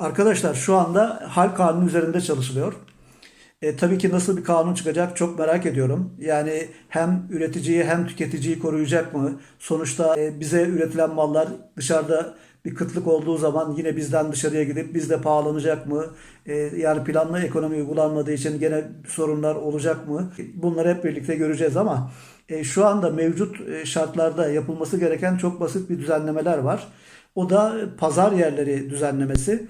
Arkadaşlar şu anda hal kanunu üzerinde çalışılıyor. E, tabii ki nasıl bir kanun çıkacak çok merak ediyorum. Yani hem üreticiyi hem tüketiciyi koruyacak mı? Sonuçta e, bize üretilen mallar dışarıda bir kıtlık olduğu zaman yine bizden dışarıya gidip bizde pahalanacak mı? E, yani planlı ekonomi uygulanmadığı için gene sorunlar olacak mı? Bunları hep birlikte göreceğiz ama e, şu anda mevcut e, şartlarda yapılması gereken çok basit bir düzenlemeler var. O da pazar yerleri düzenlemesi.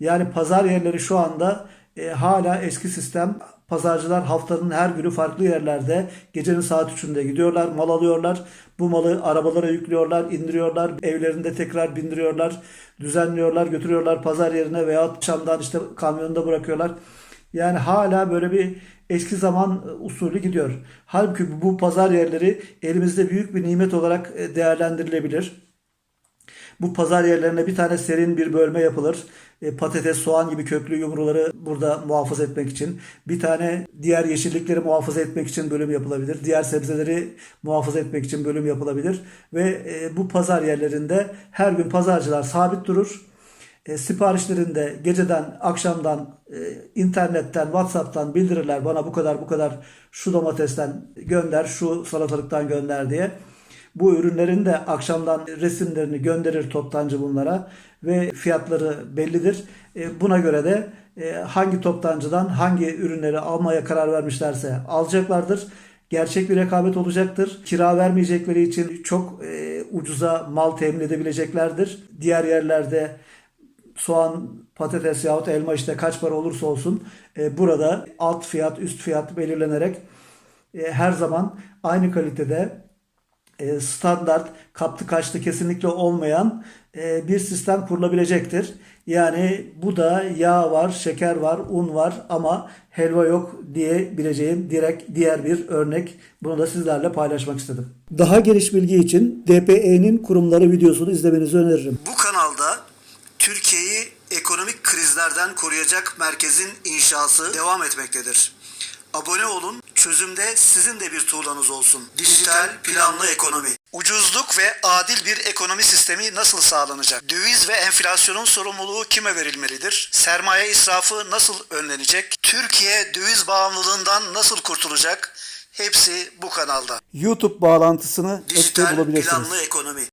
Yani pazar yerleri şu anda e, hala eski sistem. Pazarcılar haftanın her günü farklı yerlerde gecenin saat 3'ünde gidiyorlar, mal alıyorlar. Bu malı arabalara yüklüyorlar, indiriyorlar, evlerinde tekrar bindiriyorlar, düzenliyorlar, götürüyorlar pazar yerine veya akşamdan işte kamyonda bırakıyorlar. Yani hala böyle bir eski zaman usulü gidiyor. Halbuki bu pazar yerleri elimizde büyük bir nimet olarak e, değerlendirilebilir. Bu pazar yerlerine bir tane serin bir bölme yapılır. E, patates, soğan gibi köklü yumruları burada muhafaza etmek için. Bir tane diğer yeşillikleri muhafaza etmek için bölüm yapılabilir. Diğer sebzeleri muhafaza etmek için bölüm yapılabilir. Ve e, bu pazar yerlerinde her gün pazarcılar sabit durur. E, siparişlerinde geceden, akşamdan, internetten, WhatsApp'tan bildirirler bana bu kadar bu kadar şu domatesten gönder, şu salatalıktan gönder diye. Bu ürünlerin de akşamdan resimlerini gönderir toptancı bunlara ve fiyatları bellidir. E, Buna göre de e, hangi toptancıdan hangi ürünleri almaya karar vermişlerse alacaklardır. Gerçek bir rekabet olacaktır. Kira vermeyecekleri için çok e, ucuza mal temin edebileceklerdir. Diğer yerlerde soğan, patates yahut elma işte kaç para olursa olsun burada alt fiyat, üst fiyat belirlenerek her zaman aynı kalitede standart kaptı kaçtı kesinlikle olmayan e, bir sistem kurulabilecektir. Yani bu da yağ var, şeker var, un var ama helva yok diyebileceğim direkt diğer bir örnek. Bunu da sizlerle paylaşmak istedim. Daha geniş bilgi için DPE'nin kurumları videosunu izlemenizi öneririm. Bu kanalda Türkiye'yi ekonomik krizlerden koruyacak merkezin inşası devam etmektedir. Abone olun, çözümde sizin de bir tuğlanız olsun. Dijital planlı ekonomi. Ucuzluk ve adil bir ekonomi sistemi nasıl sağlanacak? Döviz ve enflasyonun sorumluluğu kime verilmelidir? Sermaye israfı nasıl önlenecek? Türkiye döviz bağımlılığından nasıl kurtulacak? Hepsi bu kanalda. YouTube bağlantısını ekte Dijital bulabilirsiniz. planlı ekonomi.